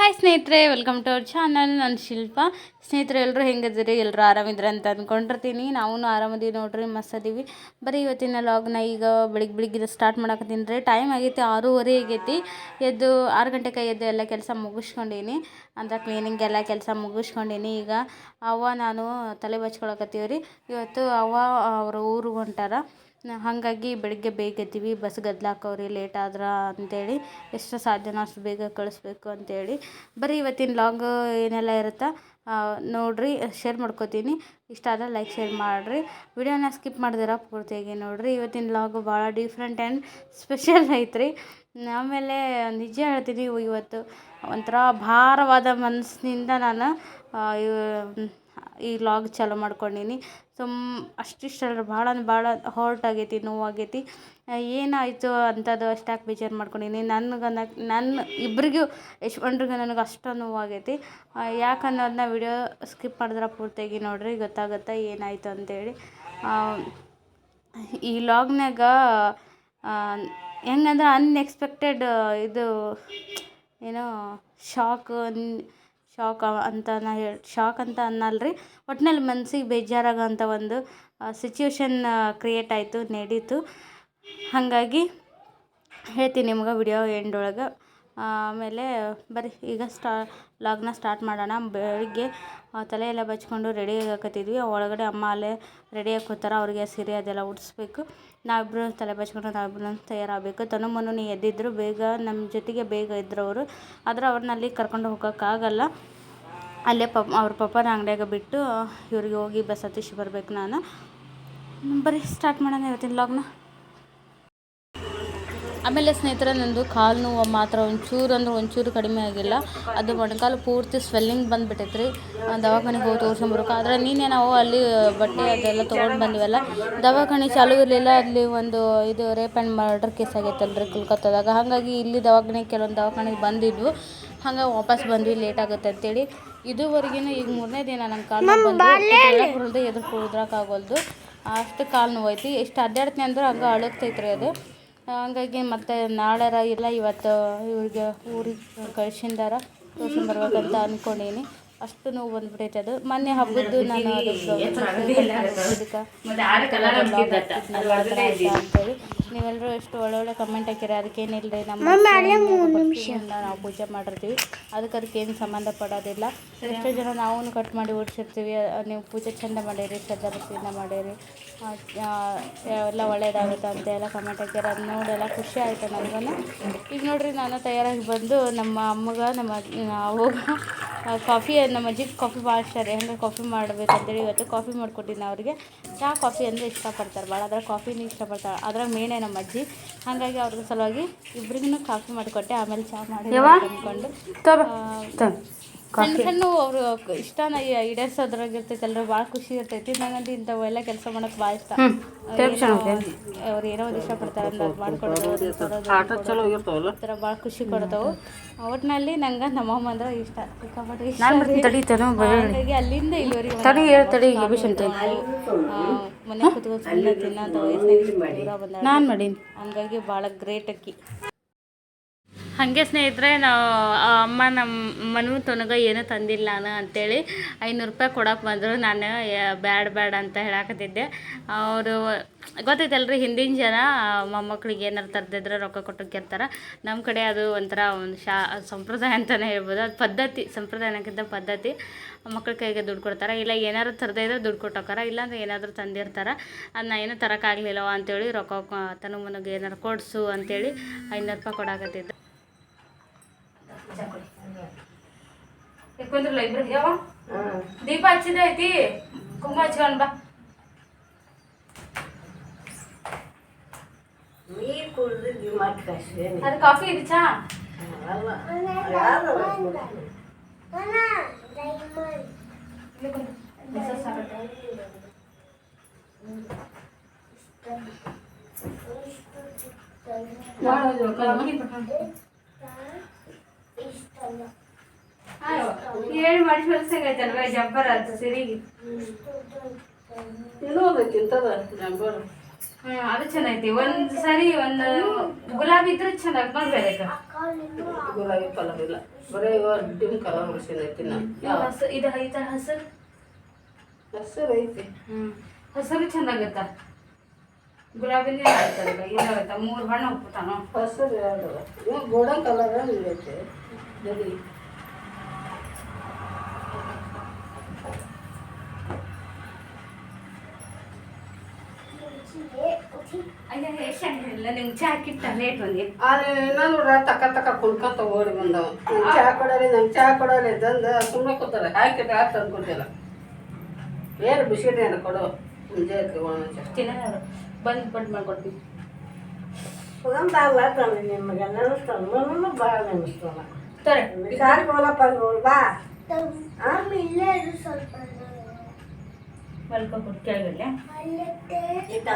Hi ಸ್ನೇಹಿತರೆ. Welcome to our channel ನಾನು ಶಿಲ್ಪ. ಸ್ನೇಹಿತರೆ ಎಲ್ಲರೂ ಹೆಂಗದಿರಿ ಎಲ್ಲರೂ ಆರಾಮಿದ್ರೆ ಅಂತ ಅಂದ್ಕೊಂಡಿರ್ತೀನಿ ನಾವು ಆರಾಮದೀವಿ ನೋಡ್ರಿ, ಮಸ್ತ್ ಅದೀವಿ. ಬರೀ ಇವತ್ತಿನ ಲಾಗ್ನ ಈಗ ಬೆಳಿಗ್ಗೆ ಬೆಳಿಗ್ಗೆ ಸ್ಟಾರ್ಟ್ ಮಾಡಕತ್ತೀನಿ ರೀ ಟೈಮ್ ಆಗೈತಿ, ಆರೂವರೆ ಆಗೈತಿ. ಎದ್ದು ಆರು ಗಂಟೆಗೆ ಎದ್ದು ಎಲ್ಲ ಕೆಲಸ ಮುಗಿಸ್ಕೊಂಡೀನಿ. ಅಂದ್ರೆ ಕ್ಲೀನಿಂಗ್ ಎಲ್ಲ ಕೆಲಸ ಮುಗಿಸ್ಕೊಂಡೀನಿ. ಈಗ ಅವ್ವ, ನಾನು ತಲೆ ಬಚ್ಕೊಳಕತ್ತೀವಿ ರೀ ಇವತ್ತು ಅವ್ವ ಅವರು ಊರಿಗೆ ಹೊಂಟಾರ. ಹಾಗಾಗಿ ಬೆಳಗ್ಗೆ ಬೇಗ ಎದ್ದೀವಿ, ಬಸ್ ಗದ್ದಲಾಕವ್ರಿ ಲೇಟ್ ಆದ್ರೆ ಅಂತೇಳಿ, ಎಷ್ಟು ಸಾಧ್ಯನೋ ಅಷ್ಟು ಬೇಗ ಕಳಿಸ್ಬೇಕು ಅಂತೇಳಿ. ಬರೀ ಇವತ್ತಿನ ಲಾಗ್ ಏನೆಲ್ಲ ಇರುತ್ತೆ ನೋಡಿರಿ ಶೇರ್ ಮಾಡ್ಕೋತೀನಿ. ಇಷ್ಟ ಆದರೆ ಲೈಕ್ ಶೇರ್ ಮಾಡಿರಿ. ವಿಡಿಯೋನ ಸ್ಕಿಪ್ ಮಾಡಿದಿರ ಪೂರ್ತಿಯಾಗಿ ನೋಡಿರಿ. ಇವತ್ತಿನ ಲಾಗ್ ಭಾಳ ಡಿಫ್ರೆಂಟ್ ಆ್ಯಂಡ್ ಸ್ಪೆಷಲ್ ಐತ್ರಿ. ಆಮೇಲೆ ನಿಜ ಹೇಳ್ತೀನಿ ಇವತ್ತು ಒಂಥರ ಭಾರವಾದ ಮನಸ್ಸಿನಿಂದ ನಾನು ಈ ಲಾಗ್ ಚಾಲು ಮಾಡ್ಕೊಂಡೀನಿ. ಸುಮ್ ಅಷ್ಟಿಷ್ಟಲ್ಲ ಭಾಳ ಅಂದ್ರೆ ಭಾಳ ಹರ್ಟ್ ಆಗೈತಿ ನೋವಾಗೈತಿ ಏನಾಯಿತು ಅಂಥದ್ದು ಅಷ್ಟಾಗಿ ಬೇಜಾರು ಮಾಡ್ಕೊಂಡೀನಿ. ನನಗೆ ನನ್ನ ಇಬ್ಬರಿಗೂ ಯಶ್ವಂಡ್ರಿಗೆ ನನಗೆ ಅಷ್ಟು ನೋವಾಗೈತಿ ಯಾಕೆ ಅನ್ನೋದನ್ನ ವಿಡಿಯೋ ಸ್ಕಿಪ್ ಮಾಡಿದ್ರೆ ಪೂರ್ತಿಯಾಗಿ ನೋಡಿರಿ, ಗೊತ್ತಾಗುತ್ತೆ ಏನಾಯಿತು ಅಂತೇಳಿ. ಈ ಲಾಗ್ನಾಗ ಹೆಂಗಂದ್ರೆ ಅನ್ಎಕ್ಸ್ಪೆಕ್ಟೆಡ್ ಇದು, ಏನೋ ಶಾಕ್ ಶಾಕ್ ಅಂತ ನಾ ಹೇಳಿ ಶಾಕ್ ಅಂತ ಅನ್ನಲ್ರಿ. ಒಟ್ನಲ್ಲಿ ಮನ್ಸಿಗೆ ಬೇಜಾರಾಗೋಂಥ ಒಂದು ಸಿಚುವೇಶನ್ ಕ್ರಿಯೇಟ್ ಆಯಿತು, ನಡೀತು. ಹಾಗಾಗಿ ಹೇಳ್ತೀನಿ ನಿಮ್ಗೆ ವಿಡಿಯೋ ಎಂಡ್ ಒಳಗೆ. ಆಮೇಲೆ ಬರ್ರಿ ಈಗ ಸ್ಟಾ ಲಾಗ್ನ ಸ್ಟಾರ್ಟ್ ಮಾಡೋಣ. ಬೆಳಿಗ್ಗೆ ತಲೆ ಎಲ್ಲ ಬಚ್ಕೊಂಡು ರೆಡಿ ಆಗಕತ್ತಿದ್ವಿ. ಒಳಗಡೆ ಅಮ್ಮ ಅಲ್ಲೇ ರೆಡಿ ಕೂತಾರ ಅವ್ರಿಗೆ ಸೀರೆ ಅದೆಲ್ಲ ಉಡಿಸ್ಬೇಕು. ನಾವಿಬ್ಬರು ತಲೆ ಬಚ್ಕೊಂಡು ನಾವಿಬ್ಬರು ತಯಾರಾಗಬೇಕು. ತನು ಮನು ಎದ್ದಿದ್ದರು ಬೇಗ ನಮ್ಮ ಜೊತೆಗೆ ಬೇಗ ಇದ್ದರು ಅವರು ಆದ್ರೆ ಅವ್ರನ್ನ ಅಲ್ಲಿ ಕರ್ಕೊಂಡು ಹೋಗೋಕ್ಕಾಗಲ್ಲ. ಅಲ್ಲೇ ಪಪ್, ಅವ್ರ ಪಪ್ಪನ ಅಂಗಡಿಯಾಗ ಬಿಟ್ಟು ಇವ್ರಿಗೆ ಹೋಗಿ ಬಸ್ ಹತ್ತಿಸಿ ಬರ್ಬೇಕು ನಾನು. ಬರೀ ಸ್ಟಾರ್ಟ್ ಮಾಡೋಣ ಇವತ್ತಿನ ಲಾಗ್ನ. ಆಮೇಲೆ ಸ್ನೇಹಿತರೆ ನಂದು ಕಾಲು ನೋವು ಮಾತ್ರ ಒಂಚೂರು ಅಂದ್ರೆ ಒಂಚೂರು ಕಡಿಮೆ ಆಗಿಲ್ಲ. ಅದು ಮೊಣಕಾಲು ಪೂರ್ತಿ ಸ್ವೆಲ್ಲಿಂಗ್ ಬಂದುಬಿಟ್ಟೈತೆ ರೀ ದವಾಖಾನೆಗೆ ಹೋಗಿ ತೋರಿಸ್ಕೊಂಬರ್ಬೇಕು. ಆದರೆ ನೀನೇ ನಾವು ಅಲ್ಲಿ ಬಟ್ಟೆ ಅದೆಲ್ಲ ತೊಗೊಂಡು ಬಂದಿವಲ್ಲ ದವಾಖಾನೆ ಚಾಲೂ ಇರಲಿಲ್ಲ. ಅಲ್ಲಿ ಒಂದು ಇದು ರೇಪ್ ಆ್ಯಂಡ್ ಮರ್ಡರ್ ಕೇಸ್ ಆಗೈತಲ್ರಿ ಕೋಲ್ಕತ್ತಾದಾಗ. ಹಾಗಾಗಿ ಇಲ್ಲಿ ದವಾಖಾನೆ ಕೆಲವೊಂದು ದವಾಖಾನೆಗೆ ಬಂದಿದ್ವು. ಹಂಗೆ ವಾಪಸ್ ಬಂದ್ವಿ ಲೇಟ್ ಆಗುತ್ತೆ ಅಂತೇಳಿ. ಇದುವರೆಗಿನ ಈಗ ಮೂರನೇ ದಿನ ನನ್ನ ಕಾಲು ಬಂದು ಹುರಿದು ಎದುರು ಕುದ್ರಕ್ಕಾಗಲ್ದು ಅಷ್ಟು ಕಾಲು ನೋವೈತಿ ಎಷ್ಟು ಅಡ್ಡಾಡ್ತೀನಿ ಅಂದ್ರೆ ಹಂಗೆ ಅಳುಗ್ತೈತೆ ರೀ ಅದು. ಹಂಗಾಗಿ ಮತ್ತೆ ನಾಳೆರ ಇಲ್ಲ ಇವತ್ತು ಇವ್ರಿಗೆ ಊರಿಗೆ ಕಳ್ಸಿಂದಾರ. ತೋರ್ಸ್ಕೊಂಬರ್ಬೇಕಂತ ಅಂದ್ಕೊಂಡೀನಿ ಅಷ್ಟು ನೋವು ಬಂದ್ಬಿಟ್ಟೈತೆ ಅದು. ಮೊನ್ನೆ ಹಬ್ಬದ್ದು ನಾನು ಅಂತೇಳಿ ನೀವೆಲ್ಲರೂ ಎಷ್ಟು ಒಳ್ಳೊಳ್ಳೆ ಕಮೆಂಟ್ ಹಾಕಿರ. ಅದಕ್ಕೇನಿಲ್ಲ ರೀ ನಮ್ಮ ನಾವು ಪೂಜೆ ಮಾಡಿರ್ತೀವಿ. ಅದಕ್ಕೆ ಅದಕ್ಕೇನು ಸಂಬಂಧ ಪಡೋದಿಲ್ಲ. ಎಷ್ಟೋ ಜನ ನಾವು ಕಟ್ ಮಾಡಿ ಓಡಿಸಿರ್ತೀವಿ ನೀವು ಪೂಜೆ ಚೆಂದ ಮಾಡಿರಿ ಶ್ರದ್ಧಾ ಭಕ್ತಿಯಿಂದ ಮಾಡಿರಿ. ಎಲ್ಲ ಒಳ್ಳೇದಾಗುತ್ತೆ ಅಂತ ಎಲ್ಲ ಕಮೆಂಟ್ ಹಾಕ್ಯಾರ ಅದು ನೋಡೆಲ್ಲ ಖುಷಿ ಆಯಿತು ನನಗೂ ಈಗ ನೋಡಿರಿ ನಾನು ತಯಾರಾಗಿ ಬಂದು ನಮ್ಮ ಅಮ್ಮಗ ನಮ್ಮ ಅವಾಗ ಕಾಫಿ ನಮ್ಮ ಅಜ್ಜಿಗೆ ಕಾಫಿ ಭಾಳ ಇಷ್ಟ ರೀ. ಹಂಗೆ ಕಾಫಿ ಮಾಡ್ಬೇಕಂತೇಳಿ ಇವತ್ತು ಕಾಫಿ ಮಾಡಿಕೊಟ್ಟಿನಿ ಅವ್ರಿಗೆ. ಚಹಾ ಕಾಫಿ ಅಂದರೆ ಇಷ್ಟಪಡ್ತಾರೆ ಭಾಳ. ಅದ್ರಾಗ ಕಾಫಿನೂ ಇಷ್ಟಪಡ್ತಾರೆ. ಅದ್ರಾಗ ಮೇನೇ ನಮ್ಮ ಅಜ್ಜಿ. ಹಾಗಾಗಿ ಅವ್ರಿಗೆ ಸಲುವಾಗಿ ಇಬ್ರಿಗೂ ಕಾಫಿ ಮಾಡಿಕೊಟ್ಟೆ. ಆಮೇಲೆ ಚಹಾ ಮಾಡಿ ಅಂದ್ಕೊಂಡು ಸಣ್ಣ ಸಣ್ಣ ಅವರು ಇಷ್ಟನ ಈಡೇರ್ಸೋದ್ರಾಗ ಎಲ್ಲರೂ ಭಾಳ ಖುಷಿ ಇರ್ತೈತಿ. ನನಗಂತೂ ಇಂಥವೆಲ್ಲ ಕೆಲಸ ಮಾಡೋಕೆ ಭಾಳ ಇಷ್ಟ. ಅವ್ರು ಏನೋ ಒಂದು ಇಷ್ಟಪಡ್ತಾರೆ ಅಂದ್ರೆ ಅದು ಮಾಡ್ಕೊಡೋದು ಥರ ಭಾಳ ಖುಷಿ ಕೊಡ್ತಾವೆ. ಒಟ್ಟಿನಲ್ಲಿ ನಂಗೆ ನಮ್ಮಮ್ಮ ಅಂದ್ರೆ ಇಷ್ಟ. ಸಿಕ್ಕಾಪಟ್ಟೆ ಅಲ್ಲಿಂದ ಇಲ್ಲಿವರೆಗೆ ಮನೆ ಕುತ್ಕೊಂಡು ಸುಮ್ಮನೆ ತಿನ್ನೋಂಥ ವಯಸ್ಸಿನಾಗ ದೂರ ಬಂದ ನಾನು ಮಾಡೀನಿ. ಹಂಗಾಗಿ ಭಾಳ ಗ್ರೇಟ್ ಅಕ್ಕಿ. ಹಾಗೆ ಸ್ನೇಹಿತರೆ ನಾವು ಅಮ್ಮ ನಮ್ಮ ಮನು ತೊನಗ ಏನೂ ತಂದಿಲ್ಲ ನಾನು ಅಂತೇಳಿ ಐನೂರು ರೂಪಾಯಿ ಕೊಡೋಕೆ ಬಂದರು. ನಾನು ಬ್ಯಾಡ ಬ್ಯಾಡ ಅಂತ ಹೇಳಕತ್ತಿದ್ದೆ. ಅವರು, ಗೊತ್ತೈತಲ್ರಿ, ಹಿಂದಿನ ಜನ ಮೊಮ್ಮಕ್ಳಿಗೆ ಏನಾರು ತರ್ದಿದ್ರೆ ರೊಕ್ಕ ಕೊಟ್ಟೋಕ್ಕಿರ್ತಾರೆ ನಮ್ಮ ಕಡೆ ಅದು ಒಂಥರ ಒಂದು ಶಾ, ಸಂಪ್ರದಾಯ ಅಂತಲೇ ಹೇಳ್ಬೋದು. ಅದು ಪದ್ಧತಿ ಸಂಪ್ರದಾಯ ಪದ್ಧತಿ. ಮಕ್ಳ ಕೈಗೆ ದುಡ್ಡು ಕೊಡ್ತಾರೆ. ಇಲ್ಲ ಏನಾದ್ರು ತರದೇ ಇದ್ರೆ ದುಡ್ಡು ಕೊಟ್ಟೋಕಾರ ಇಲ್ಲಾಂದ್ರೆ ಏನಾದರೂ ತಂದಿರ್ತಾರೆ. ಅದನ್ನ ಏನೂ ತರೋಕ್ಕಾಗಲಿಲ್ಲವ ಅಂತೇಳಿ ರೊಕ್ಕ ತನು ಮನಗೆ ಏನಾರು ಕೊಡಿಸು ಅಂತೇಳಿ ಐನೂರು ರೂಪಾಯಿ ಕೊಡಾಕತ್ತಿದ್ದೆ. ಕುಂದ್ರಲ್ಲ ಇಬ್ರು ಯಾವ ದೀಪ ಹಚ್ಚಿದ ಐತಿ ಕುಂಕುಮ ಹಚ್ಕೊಂಡ್ ಬಾ ಅದು ಕಾಫಿ ಇದು ಚಾ ಹೇಳಿ ಮಾಡಿ ಬೆಳೆಸಂಗೈತಲ್ವ ಜಬ್ಬರ ಅಂತ ಸಿರಿಗೆ? ಅದಕ್ಕೆ ಇಂಥದ ಹ್ಮ್ ಅದು ಚೆನ್ನೈತಿ ಒಂದ್ ಸರಿ ಒಂದ್ ಗುಲಾಬಿ ಇದ್ರೆ ಚೆನ್ನಾಗಿ ನೋಡ್ಬೇಕ ಗುಲಾಬಿ ಕಲರ್ ಇಲ್ಲ. ಬರೀ ಇವ ಡಿಮ್ ಕಲರ್ ಹೊಡ್ಸಿನ ಐತಿ ನಾ ಯಾವ? ಹಸರು ಇದು ಐತ ಹಸರು ಹಸಿರು ಐತಿ. ಹ್ಞೂ ಹಸರು ಚೆನ್ನಾಗತ್ತ? ಗುಲಾಬಿನೇ ಆಯ್ತಲ್ಲ ಇದಾಗತ್ತ? ಮೂರು ಬಣ್ಣ ಒಪ್ಪುತ್ತಾನೋ ಹಸಿರು ಗೋಲ್ಡನ್ ಕಲರ್ ಐತಿ ನಾನು ನೋಡ್ರ ತಕ್ಕ ತಕ್ಕ ಕುಣ್ಕೊಂತ ಓಡಿ ಬಂದವ. ನಂಗೆ ಚಾ ಕೊಡಲಿ ನಂಗೆ ಚಾ ಕೊಡಲಿ ತಂದು ಸುಮ್ಮನೆ ಕೂತಾರೆ. ಹಾಕಿದ್ರೆ ಹಾಕಿ ತಂದು ಕೊಟ್ಟಿಲ್ಲ ಏನು ಬಿಸ್ಕಿಟ್ ಏನು ಕೊಡು. ಮುಂಜೆ ತಿನ್ನೋರು ಬಂದು ಬಟ್ ಮಾಡ್ಕೊಡ್ತೀನಿ ಸುಗಂಧ ನಿಮಗೆ ನೆನೆಸ್ತಾನೆ ನನಗೂ ಭಾಳ ನೆನೆಸ್ತಾನೆ ತಾರೆ ಈ ಹೋಲಪ್ಪ ನೋಡು ಬಾ. ಮಲ್ಕೊಬಿಟ್ಟು ಕೆಳಗಡೆ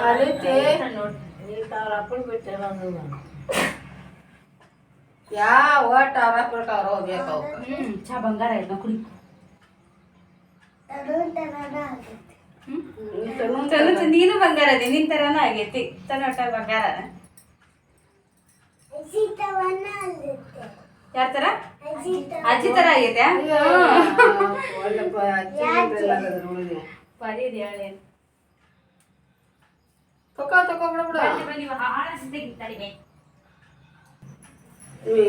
ಅಲ್ಲೈತಿ ನೋಡಿ ಈಗ ಅವ್ರ ಅಪ್ಪನ ಬಿಟ್ಟಿಲ್ಲ ನಾನು ಯಾವ ಅವ್ರ ಪ್ರಕಾರ ಹೋಗ್ಬೇಕು ಹ್ಮ್ ಹ್ಞೂ ಚಾ ಬಂಗಾರ ಇಲ್ಲ ಕುಡಿ. ನೀನು ಬಂಗಾರ ಅದೇ ನಿನ್ ತರನ ಆಗೈತಿ. ತನ್ನ ಬಂಗಾರ ಯಾರ ತರ? ಅಜ್ಜಿ ತರ ಹೇಳಿ. ತಕೋ ತಕೋ ಬಿಡ ಬಿಡ. ನೀವು ಹಾಳ ಸಿದ್ಧಿಗೆ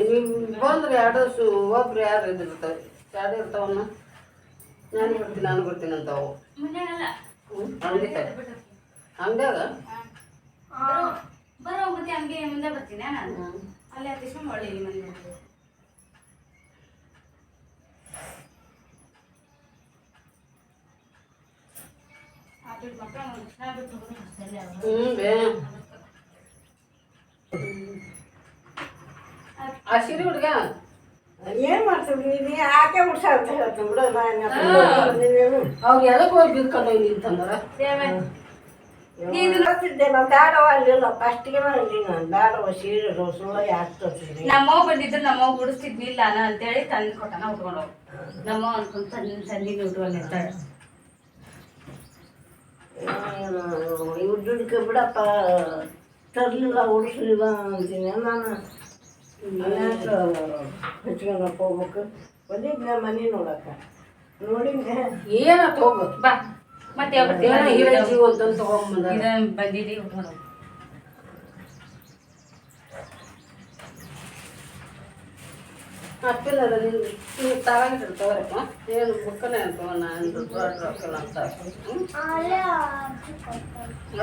ನೀವು ಬಂದ್ರೆ ಎರಡು ಸು ಒಬ್ರು ಯಾರು ಇದಿರ್ತಾರೆ ಯಾರು ಇರ್ತಾವನ್ನ ನಾನು ಬರ್ತೀನಿ ನಾನು ಬರ್ತೀನಿ ಅಂತಾವು ಅಂಗಡ್ಯಾಗ ಬರೋ ಮತ್ತೆ ಹಂಗೆ ಮುಂದೆ ಬರ್ತೀನಿ ನಾನು. ಅಲ್ಲಿ ಹತ್ತಿಸ್ಕೊಂಡು ಒಳ್ಳೆ ಮನೆ ಹ್ಞೂ ಬೇ. ಆ ಸಿರಿ ಹುಡುಗ ಏನು ಮಾಡ್ತೀವಿ? ನೀ ಆಕೆ ಅಂತ ಹೇಳ್ತೀನಿ ಬಿಡು ನಾನು ಅವ್ರು ಎದಕ್ಕೆ ಹೋಗಿ ಬಿದ್ಕೊಂಡು ಹೋಗಿ ನಿಂತಂದ್ರ ನೋಡ್ತಿದ್ದೆ ನಾನು ಬೇಡವ ಅಲ್ಲಿಲ್ಲ ಫಸ್ಟಿಗೆ ಮಾಡಿದ್ವಿ ನಾನು ಬೇಡವ ಸೀರೆ ಸುಳ್ಳು ಯಾಕೆ ನಮ್ಮವ್ ಬಂದಿದ್ರು ನಮ್ಮವ್ ಗುಡಿಸ್ತಿದ್ನಿಲ್ಲ ಅಂತ ಅಂತೇಳಿ ತಂದು ಕೊಟ್ಟನ ಉಟ್ಕೊಂಡು ನಮ್ಮವ್ ಅನ್ಕೊಂಡು ತಂದು ತಂದಿನ ಉಟ್ಕೊಂಡು ಇರ್ತಾಳೆ ಇವ್ರದಕ್ಕೆ ಬಿಡಪ್ಪ ತರಲಿಲ್ಲ ಉಡಿಸ್ಲಿಲ್ಲ ಅಂತೀನಿ. ನಾನು ಹಚ್ಕೊಂಡಪ್ಪ ಹೋಗ್ಬೇಕು. ಬಂದಿದ್ದೆ ಮನೆ ನೋಡಕ್ಕ. ನೋಡಿದ್ದೆ ಏನತ್ ಹೋಗ್ಬೇಕು? ಬಾ. ಮತ್ತೆ ಬಂದಿದ್ದೀವಿ ಉಟ್ಕೊಂಡು ಅಪ್ಪಿಲ್ಲ ನೀನು ನೀವು ತಗೊಂಡಿರ್ತಾವ್ರಪ್ಪ ಏನು ಬುಕ್ಕನೇ ಅಂತವ ನಾನು ದೊಡ್ಡ ರೊಕ್ಕಲ್ಲ ಅಂತ ಹ್ಮ್?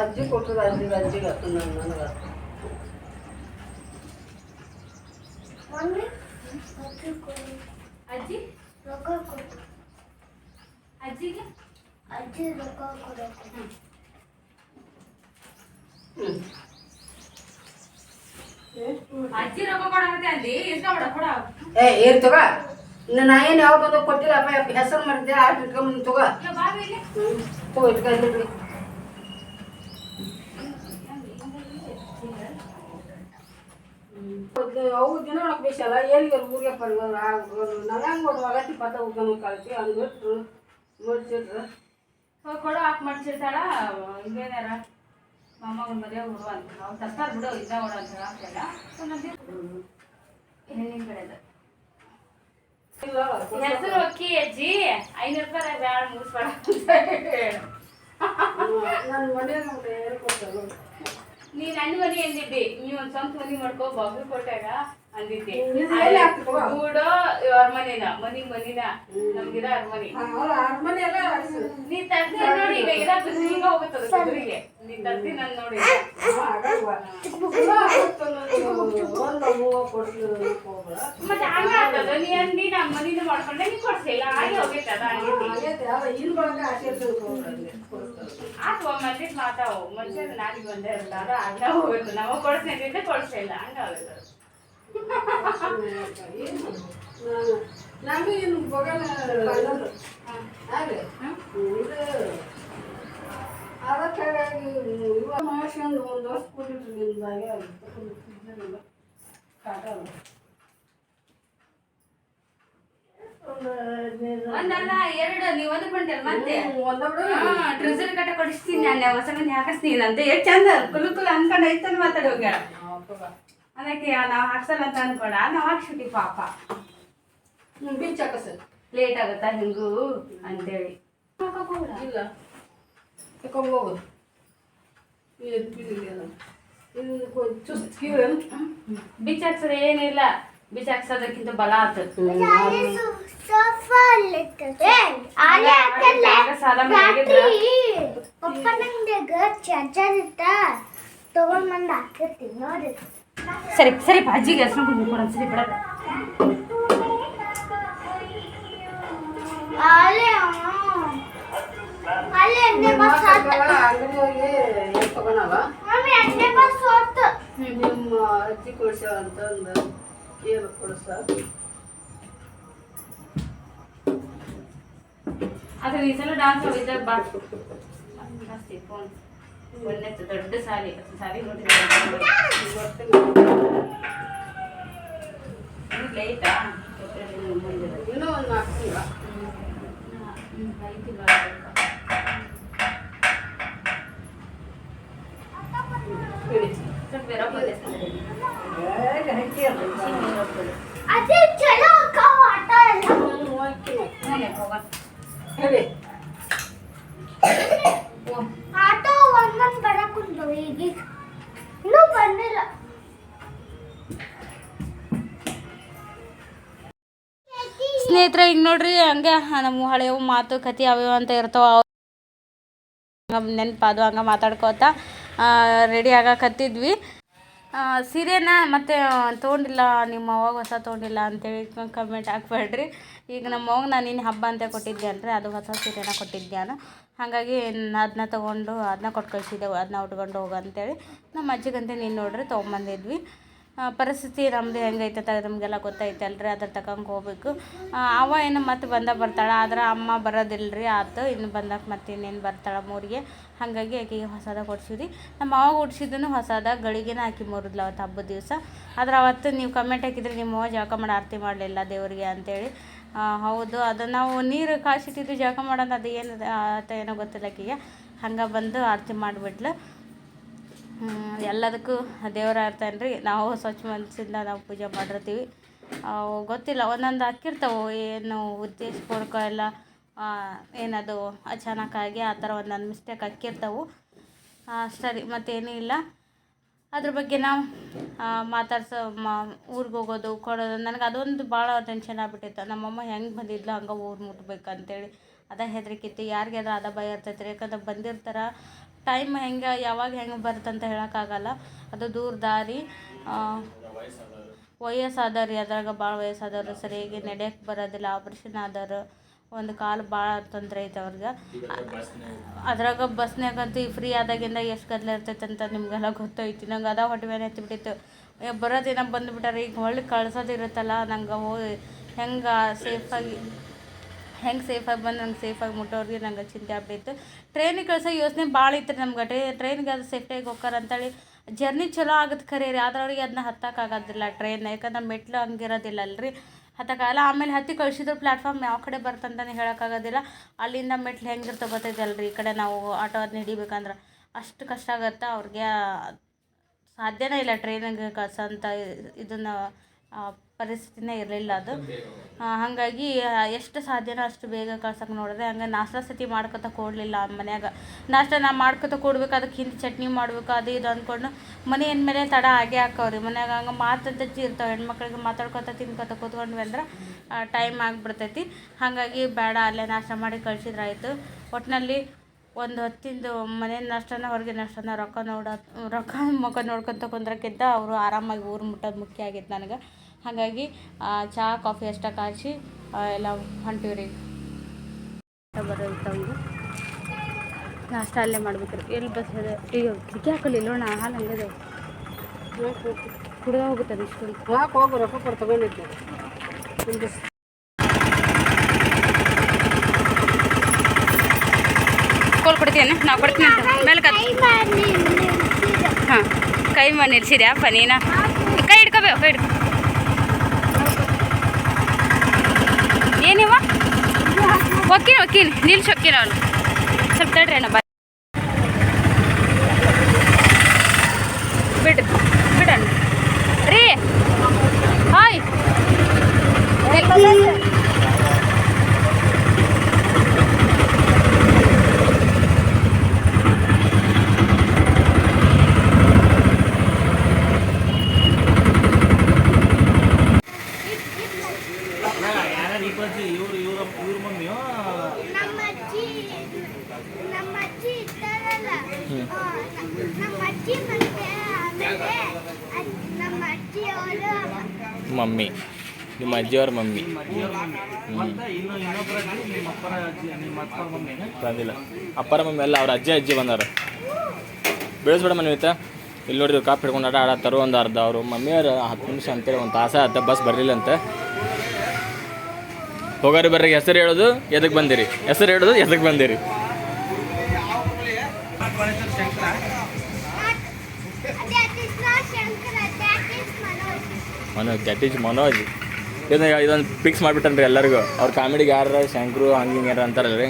ಅಜ್ಜಿ ಕೊಟ್ಟದ ಅಜ್ಜಿಗೆ ಅಜ್ಜಿಗೆ ಹತ್ತು ನಾನು ನನಗೆ ಅಜ್ಜಿ ರೊಕ್ಕ ಅಂದಿ ಕೊಡ? ಏ ಏನ್ ತಗ. ನಾ ಏನು ಯಾವ ಬಂದು ಕೊಟ್ಟಿಲ್ಲ ಅಪ್ಪ ಹೆಸರು ಮಾಡಿದ್ದೆ ಆಟ ಇಟ್ಕೊಂಡ್ ತಗೋ. ಇಲ್ಲ ಇಲ್ಲಿ. ತಗೋ ಇಟ್ಕೊಂಡು ಅವು ದಿನ ಒಳಗೆ ಬೇಸಲ್ಲ ಏನಿಗೆ ಊರಿಗೆ ಪರಿವಾರ ನನಗೆ ಹೆಂಗೆ ಕೊಡುವ ಅಗತ್ಯ ಪದ ಉದ್ಯಮ ಕಳಿಸಿ ಅಂದ್ಬಿಟ್ರು ಮುಡ್ಸಿಟ್ರು ಹೋಗಿ ಕೊಡು ಹಾಕಿ ಮಡ್ಸಿರ್ತಾಳ ಮದುವೆ ಅಂತ. ಅವ್ರು ತರ್ತಾರ ಬಿಡು ಇದ್ದ ಹೊಡ ಅಂತ ಹೇಳಕ್ಕೆಲ್ಲ ಹೆಣ್ಣಿನ ಕಡೆದು ಹೆಸರು ಅಕ್ಕಿ ಅಜ್ಜಿ ಐನೂರು ರೂಪಾಯಿ ಬ್ಯಾಡ ಮುಗಿಸ್ಬೇಡ ನೀನ್. ನನ್ನ ಮನೆ ಅಂದಿದ್ದಿ. ನೀವ್ ಒಂದ್ ಸ್ವಂತ ಮನಿ ಮಾಡ್ಕೋ ಬಾಗ್ಲು ಕೊಟ್ಟಾಗ ಅಂದಿದ್ದಿ? ಗೂಡು ಅವ್ರ ಮನಿನ ಮನಿಗ್ ಮನಿನ ನಮ್ಗಿದ ಮನಿ ಅರಮನೆ. ನೀ ತರ್ತಿ ನೋಡಿ ಈಗ ಇದ ಬಿಸಿಲಿಗೆ ಹೋಗುತ್ತದೆ ಕುದುರೆಗೆ. ನೋಡಿ. ಮತ್ತೆ ಅಂದಿ ಮಾತಾವು ಮತ್ತೆ ನಾಲಿಗೆ ಬಂದೇ ಅದು ಅಲ್ಲ ಹೋಗುತ್ತೆ. ನಾವು ಕೊಡ್ಸಿದ್ರೆ ಕೊಡ್ಸಿಲ್ಲ ಹಂಗ ನಾನು ಏನು ಬಗಲ ಹಾಗೆ. ಅದಕ್ಕಾಗಿ ಇವಾಗ ಮಾಡ್ಸ್ಕೊಂಡು ಒಂದು ವರ್ಷ ಕೂಡಿಟ್ರಿಂದಾಗೆ ಕಾಟಲ್ಲ ಒಂದಲ್ಲ ಎರಡು ನೀವು ಒಂದು ಮತ್ತೆ? ಟ್ರೆಸರ್ ಕಟ್ಟ ಕೊಡಿಸ್ತೀನಿ ನಾನು ಹೊಸ ಮನೆ ಹಾಕಿಸ್ತೀನಿ ಅಂತ. ಎಷ್ಟು ಚಂದ ಕುಲು ಕುಲು ಅನ್ಕೊಂಡು ಐತನ್ ಮಾತಾಡಿ ಹೋಗ್ಯಾಳ ಅದಕ್ಕೆ ನಾವು ಹಾಕ್ಸಲ್ಲ ಅಂತ ಅನ್ಕೊಂಡ. ನಾವು ಹಾಕ್ಸಿಟ್ಟಿ ಪಾಪ. ಹ್ಞೂ ಬೀಚ್ ಹಾಕ ಸರ್. ಲೇಟ್ ಆಗುತ್ತಾ ಹಿಂಗೂ ಅಂತೇಳಿ. ಇಲ್ಲ. ತಗೊಂಬೋಗು ಇದು ಬಿಡಿಲ್ಲ ಇದು ಬಿಚ್ ಹಾಕ್ಸೋದು ಏನಿಲ್ಲ ಬೀಚ್ ಹಾಕ್ಸೋದಕ್ಕಿಂತ ಬಲ ಆಗ್ತದೆ. ಬಂದು ಸರಿ ಸರಿ ಅಜ್ಜಿಗೆ ಹೆಸರು ಕೊಡೋಣ. ಸರಿ ಬಿಡ ಅಲ್ಲೇ ಅಲ್ಲೇ ಎಣ್ಣೆ ಬಸ್ ಅಂಗಡಿ ಹೋಗಿ ಏನು ತಗೊಳವ ಮಮ್ಮಿ ಎಣ್ಣೆ ಬಸ್ ಹೋತು ನಿಮ್ಮ ಅಜ್ಜಿ ಕೊಡ್ಸ್ಯಾವ ಅಂತ ಒಂದು ಏನು ಕೊಡ್ಸ? ಅದು ಈ ಸಲ ಡಾನ್ಸ್ ಹೋಗಿದ್ದಾಗ ಬಾ. ಜಾಸ್ತಿ ಫೋನ್ ಒಳ್ಳೆ ದೊಡ್ಡ ಸಾಲಿ. ಅದು ಸಾಲಿ ನೋಡಿದ್ರೆ ಲೇಟಾ ಇನ್ನೂ ಒಂದು ಹಾಕ್ತೀವ ಹ್ಞೂ ಹೇಳಿ ಹಂಗೆ ನಮ್ಮ ಹಳೆಯವು ಮಾತು ಕತೆ ಅವು ಅಂತ ಇರ್ತಾವ ನೆನಪಾದು ಹಂಗೆ ಮಾತಾಡ್ಕೋತ ರೆಡಿ ಆಗಕತ್ತಿದ್ವಿ. ಸೀರೆನ ಮತ್ತೆ ತೊಗೊಂಡಿಲ್ಲ, ನಿಮ್ಮ ಅವಾಗ ಹೊಸ ತೊಗೊಂಡಿಲ್ಲ ಅಂತೇಳಿ ಕಮೆಂಟ್ ಹಾಕ್ಬೇಡ್ರಿ. ಈಗ ನಮ್ಮ ಅವಾಗ ನಾನು ಇನ್ನು ಹಬ್ಬ ಅಂತ ಕೊಟ್ಟಿದ್ದೆ ಅಂದರೆ, ಅದು ಹೊಸ ಸೀರೆನ ಕೊಟ್ಟಿದ್ದೆ ನಾನು. ಹಾಗಾಗಿ ಅದನ್ನ ತೊಗೊಂಡು ಅದನ್ನ ಕೊಟ್ಟು ಕಳಿಸಿದ್ದೆವು ಅದನ್ನ ಉಟ್ಕೊಂಡು ಹೋಗು ಅಂತೇಳಿ. ನಮ್ಮ ಅಜ್ಜಿಗಂತೆ ನೀನು ನೋಡ್ರಿ, ತೊಗೊಂಬಂದಿದ್ವಿ. ಪರಿಸ್ಥಿತಿ ನಮ್ಮದು ಹೆಂಗೈತೆ ನಮಗೆಲ್ಲ ಗೊತ್ತೈತೆ ಅಲ್ರಿ, ಅದ್ರ ತಕ್ಕಂಗೆ ಹೋಗ್ಬೇಕು. ಅವ ಏನು ಮತ್ತೆ ಬಂದ ಬರ್ತಾಳೆ, ಆದ್ರೆ ಅಮ್ಮ ಬರೋದಿಲ್ಲ ರೀ ಆತು ಇನ್ನು ಬಂದಾಗ ಮತ್ತೆ ಇನ್ನೇನು ಬರ್ತಾಳೆ ಮೂರಿಗೆ. ಹಾಗಾಗಿ ಆಕೆಗೆ ಹೊಸದ ಕೊಡ್ಸಿದ್ರಿ ನಮ್ಮ ಅವಾಗ ಉಡ್ಸಿದ್ದನು ಹೊಸದ ಗಳಿಗೆನ ಹಾಕಿ ಮುರಿದ್ಲ ಅವತ್ತು ಹಬ್ಬದ ದಿವಸ. ಆದ್ರೆ ಅವತ್ತು ನೀವು ಕಮೆಂಟ್ ಹಾಕಿದ್ರೆ ನಿಮ್ಮ ಜಳಕ ಮಾಡಿ ಆರತಿ ಮಾಡಲಿಲ್ಲ ದೇವರಿಗೆ ಅಂತೇಳಿ. ಹೌದು, ಅದು ನಾವು ನೀರು ಕಾಯಿಸಿಟ್ಟಿದ್ದು ಜಳಕ ಮಾಡೋದು ಅದು ಏನು ಆತ ಏನೋ ಗೊತ್ತಿಲ್ಲ ಆಕೆಗೆ. ಹಂಗೆ ಬಂದು ಆರತಿ ಮಾಡಿಬಿಟ್ಲು. ಎಲ್ಲದಕ್ಕೂ ದೇವ್ರು ಇರ್ತಾನೆ ರೀ ನಾವು ಸ್ವಚ್ಛ ಮನಸ್ಸಿಂದ ನಾವು ಪೂಜೆ ಮಾಡಿರ್ತೀವಿ. ಗೊತ್ತಿಲ್ಲ, ಒಂದೊಂದು ಹಾಕಿರ್ತಾವೆ ಏನು ಉದ್ದೇಶಪೂರ್ವಕ ಎಲ್ಲ ಏನದು ಅಚಾನಕ್ಕಾಗಿ ಆ ಥರ ಒಂದೊಂದು ಮಿಸ್ಟೇಕ್ ಹಾಕಿರ್ತಾವೆ ಸರಿ, ಮತ್ತೇನೂ ಇಲ್ಲ. ಅದ್ರ ಬಗ್ಗೆ ನಾವು ಮಾತಾಡ್ಸೋ, ಮಾ, ಊರಿಗೆ ಹೋಗೋದು, ಕೊಡೋದು, ನನಗೆ ಅದೊಂದು ಭಾಳ ಟೆನ್ಷನ್ ಆಗ್ಬಿಟ್ಟಿತ್ತು. ನಮ್ಮಮ್ಮ ಹೆಂಗೆ ಬಂದಿದ್ಲು, ಹಂಗೆ ಊರು ಮುಟ್ಬೇಕು ಅಂತೇಳಿ ಅದ ಹೆದರಿಕೆ ಇತ್ತು ಯಾರಿಗೆ ಅದ ಅದ ಭಯ ಇರ್ತೈತೆ ರೀ ಯಾಕಂದ್ರೆ ಬಂದಿರ್ತಾರೆ ಟೈಮ್ ಹೆಂಗೆ, ಯಾವಾಗ ಹೆಂಗೆ ಬರುತ್ತಂತ ಹೇಳೋಕ್ಕಾಗಲ್ಲ. ಅದು ದೂರ ದಾರಿ ವಯಸ್ಸಾದವ್ರು ಅದ್ರಾಗ ಭಾಳ ವಯಸ್ಸಾದವರು, ಸರಿಯಾಗಿ ನಡೆಯಕ್ಕೆ ಬರೋದಿಲ್ಲ ಆಪ್ರೇಷನ್ ಆದವರು, ಒಂದು ಕಾಲು ಭಾಳ ತೊಂದರೆ ಐತೆ ಅವ್ರಿಗೆ. ಅದ್ರಾಗ ಬಸ್ನಾಗಂತೂ ಈ ಫ್ರೀ ಆದಾಗಿಂದ ಎಷ್ಟು ಗದ್ದಲ ಇರ್ತೈತೆ ಅಂತ ನಿಮಗೆಲ್ಲ ಗೊತ್ತೈತಿ. ನಂಗೆ ಅದ ಹೊಟ್ಟೆ ಮೇಲೆ ಎತ್ತಿಬಿಟ್ಟಿತ್ತು. ಏ ಬರೋ ದಿನ ಬಂದುಬಿಟ್ಟಾರೆ, ಈಗ ಹೊಳ್ಳಿ ಕಳ್ಸೋದಿರುತ್ತಲ್ಲ ನಂಗೆ ಹೋಗಿ ಹೆಂಗೆ ಸೇಫಾಗಿ ಹೆಂಗೆ ಸೇಫಾಗಿ ಬಂದು ನಂಗೆ ಸೇಫಾಗಿ ಮುಟ್ಟೋರಿಗೆ ನಂಗೆ ಚಿಂತೆ ಆಗ್ಬಿಟ್ಟಿತ್ತು ಟ್ರೈನಿಗೆ ಕಳ್ಸೋ ಯೋಚನೆ ಭಾಳ ಇತ್ತು ನಮ್ಗೆ ಟ್ರೈ ಟ್ರೈನ್ಗೆ ಅದು ಸೇಫ್ಟಿಯಾಗಿ ಹೋಗ್ತಾರೆ ಅಂತೇಳಿ ಜರ್ನಿ ಚಲೋ ಆಗುತ್ತೆ ಖರೆ ರೀ. ಆದ್ರೆ ಅವ್ರಿಗೆ ಅದನ್ನ ಹತ್ತಕ್ಕಾಗೋದಿಲ್ಲ ಟ್ರೈನ್ ಯಾಕಂದ್ರೆ ಮೆಟ್ಲು ಹಂಗಿರೋದಿಲ್ಲ ಅಲ್ರಿ ಹತ್ತಕ್ಕಾಗಲ್ಲ ಆಮೇಲೆ ಹತ್ತಿ ಕಳ್ಸಿದ್ರು ಪ್ಲಾಟ್ಫಾರ್ಮ್ ಯಾವ ಕಡೆ ಬರ್ತಂತಾನೆ ಹೇಳೋಕ್ಕಾಗೋದಿಲ್ಲ ಅಲ್ಲಿಂದ ಮೆಟ್ಲು ಹೆಂಗಿರ್ತೋ ಗೊತ್ತೈತಲ್ರಿ ಈ ಕಡೆ ನಾವು ಆಟೋ ಅದನ್ನ ಹಿಡಿಬೇಕಂದ್ರೆ ಅಷ್ಟು ಕಷ್ಟ ಆಗುತ್ತೆ. ಅವ್ರಿಗೆ ಸಾಧ್ಯನೇ ಇಲ್ಲ ಟ್ರೈನಿಗೆ ಕಳ್ಸೋಂಥ ಇದನ್ನು ಪರಿಸ್ಥಿತಿನೇ ಇರಲಿಲ್ಲ ಅದು. ಹಾಗಾಗಿ ಎಷ್ಟು ಸಾಧ್ಯನೋ ಅಷ್ಟು ಬೇಗ ಕಳ್ಸಕ್ಕೆ ನೋಡಿದ್ರೆ ಹಂಗೆ ನಾಷ್ಟ ಸತಿ ಮಾಡ್ಕೊತ ಕೊಡಲಿಲ್ಲ ಮನ್ಯಾಗ. ನಾಷ್ಟ ನಾ ಮಾಡ್ಕೊತ ಕೊಡ್ಬೇಕು ಅದಕ್ಕೆ ಹಿಂದೆ ಚಟ್ನಿ ಮಾಡ್ಬೇಕು ಅದು ಇದು ಅಂದ್ಕೊಂಡು ಮನೆ ಅಂದಮೇಲೆ ತಡ ಆಗೇ ಹಾಕವ್ರಿ. ಮನ್ಯಾಗ ಹಂಗೆ ಮಾತಂತ ಇರ್ತಾವೆ. ಹೆಣ್ಮಕ್ಳಿಗೆ ಮಾತಾಡ್ಕೊತ ತಿನ್ಕೊತ ಕೂತ್ಕೊಂಡ್ವಿ ಅಂದ್ರೆ ಟೈಮ್ ಆಗಿಬಿಡ್ತೈತಿ. ಹಾಗಾಗಿ ಬೇಡ ಅಲ್ಲೇ ನಾಷ್ಟ ಮಾಡಿ ಕಳ್ಸಿದ್ರಾಯಿತು. ಒಟ್ಟಿನಲ್ಲಿ ಒಂದು ಹೊತ್ತಿಂದು ಮನೆ ನಷ್ಟನ ಹೊರಗೆ ನಷ್ಟನ ರೊಕ್ಕ ನೋಡ ರೊಕ್ಕ ಮುಖ ನೋಡ್ಕೊತ ಕುಂದ್ರಕ್ಕಿಂತ ಅವರು ಆರಾಮಾಗಿ ಊರು ಮುಟ್ಟೋದು ಮುಖ್ಯ ಆಗಿತ್ತು ನನಗೆ. ಹಾಗಾಗಿ ಚಹಾ ಕಾಫಿ ಅಷ್ಟ ಕಾಯಿಸಿ ಎಲ್ಲ ಹೊಂಟೀವಿ ರೀ ಬರೋದು ನಾಷ್ಟ ಅಲ್ಲೇ ಮಾಡ್ಬೇಕ್ರಿ. ಎಲ್ಲಿ ಬಸ್ ಅದ? ಈಗ ಕಿಟಕಿ ಹಾಕಲಿಲ್ಲ ಇಲ್ಲೋಣ ಹಾಲು ಹಂಗದ ಕುಡ್ದ ಹೋಗುತ್ತದೆ ಇಷ್ಟು ಹಾಕಿ ಹೋಗು ರೊಕ್ಕ ಕೊಡ್ತಗೊಂಡಿದ್ದೆ ಒಂದು ಕೋಲ್ ಕೊಡ್ತೀನಿ ನಾವು ಕೊಡ್ತೀನಿ ಅಂತ. ಮೇಲೆ ಕೈ ಹಾಂ. ಕೈ ಮಾಡಿ ನಿಲ್ಸಿದ್ಯಾಪ್ಪ ನೀನ? ಕೈ ಹಿಡ್ಕೋಬೇಕು ಕೈ ಹಿಡ್ಕೊ. ಒಕ್ಕಿನ ಒಕ್ಕಿನ ನಿಲ್ಸಿ ಒಕ್ಕಿನ ಅವನು. ಸ್ವಲ್ಪ ತಡ್ರಿ ಅಣ್ಣ ಬಾಯ್ ಬಿಡು ಬಿಡಣ್ಣ ಯಾರು ಇಬ್ಬಜ್ಜಿ ಇವ್ರು ಇವ್ರ ಇವ್ರ ಮಮ್ಮಿಯೋ ನಮ್ಮ ಅಜ್ಜಿ ನಮ್ಮ ಅಜ್ಜಿ ಇದ್ದಾರಲ್ಲ ಆ, ನಮ್ಮ ಅಜ್ಜಿ ಮತ್ತೆ ಆಮೇಲೆ ಅದ್- ನಮ್ಮ ಅಜ್ಜಿ ಅವರು ಮಮ್ಮಿ ನಿಮ್ಮ ಅಜ್ಜಿಯವ್ರ ಮಮ್ಮಿ ನಿಮ್ಮ ಅಜ್ಜಿಯವ್ರ ಮಮ್ಮಿ ಮತ್ತೆ ಇನ್ನು ಇನ್ನೊಬ್ಬರ ಅಜ್ಜಿ ನಿಮ್ಮ ಅಪ್ಪರ ಅಜ್ಜಿ ನಿಮ್ಮ ಅಪ್ಪರ ಮಮ್ಮಿ ಬಂದಿಲ್ಲ ಅಪ್ಪರ ಮಮ್ಮಿ ಎಲ್ಲ ಅವ್ರ ಅಜ್ಜಿ ಅಜ್ಜಿ ಬಂದಾರ ಬೆಳೆಸ್ಬೇಡ ಮನ್ವಿತ ಇಲ್ಲಿ ನೋಡಿದ್ರು ಕಾಪ್ ಹಿಡ್ಕೊಂಡು ಆಟ ಆಡತ್ತಾರು ಒಂದು ಅರ್ಧ ಅವರು. ಮಮ್ಮಿಯವ್ರು ಹತ್ತು ನಿಮಿಷ ಅಂತೇಳಿ ಒಂದು ತಾಸ ಆತ ಬಸ್ ಬರಲಿಲ್ಲ ಅಂತ. ಹೋಗಾರಿ ಬರ್ರಿ ಹೆಸರು ಹೇಳೋದು ಎದಕ್ಕೆ ಬಂದಿರಿ? ಹೆಸರು ಹೇಳೋದು ಎದಕ್ಕೆ ಬಂದಿರಿ? ಮನೋಜ್. That is Manoj. ಇದನ್ನ ಇದೊಂದು ಫಿಕ್ಸ್ ಮಾಡಿಬಿಟ್ಟನ್ರಿ ಎಲ್ಲರಿಗೂ. ಅವ್ರ ಕಾಮಿಡಿಗೆ ಯಾರು ಶಂಕರು, ಹಂಗೆ ಹಿಂಗೆ ಯಾರು ಅಂತಾರಲ್ಲ ರೀ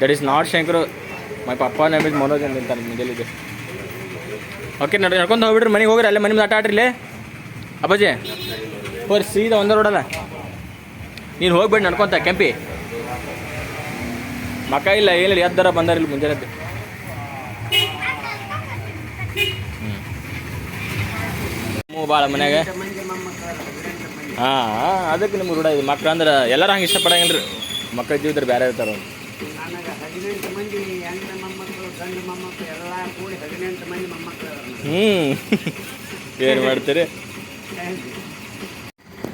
that is not Shankar my papa name is Manoj ಅಂತ ಅಂತಾರೆ ಮುಂಜಾನೆ ಓಕೆ ನಡ್ರಿ ನಡ್ಕೊಂಡು ಹೋಗ್ಬಿಡ್ರಿ, ಮನೆಗೆ ಹೋಗ್ರಿ, ಅಲ್ಲೇ ಮನೆ ಮುಂದೆ ಆಟ ಆಡ್ರಿ ಅಪ್ಪಾಜಿ ಹೋರಿ ಸೀದಾ ಒಂದೇ ರೋಡಲ್ಲ ನೀನು ಹೋಗ್ಬೇಡಿ, ನಡ್ಕೊತ, ಕೆಂಪಿ. ಮಕ ಇಲ್ಲ ಏನಿಲ್ಲ ಎದ್ದಾರ ಬಂದಾರ ಇಲ್ಲಿ ಮುಂಜಾನೆ. ಹ್ಞೂ ಭಾಳ ಮನ್ಯಾಗ. ಹಾಂ ಅದಕ್ಕೆ ನಿಮ್ಗೆ ರೂಢ ಇದು ಮಕ್ಳು ಅಂದ್ರೆ ಎಲ್ಲರೂ ಹಂಗೆ ಇಷ್ಟಪಡಂಗಿಲ್ಲ ರೀ ಮಕ್ಳ ಜೀವಿದ್ರೆ ಬೇರೆ ಇರ್ತಾರೆ ಅವ್ರು. ನನಗೆ ಹದಿನೆಂಟು ಮಂದಿ ಹೆಣ್ಣು ಮೊಮ್ಮಕ್ಕಳು ಗಂಡು ಮೊಮ್ಮಕ್ಕಳು ಎಲ್ಲ ಕೂಡಿ ಹದಿನೆಂಟು ಮಂದಿ ಮೊಮ್ಮಕ್ಕಳು ಅದಾರ ಹ್ಞೂ ಏನು ಮಾಡ್ತೀರಿ?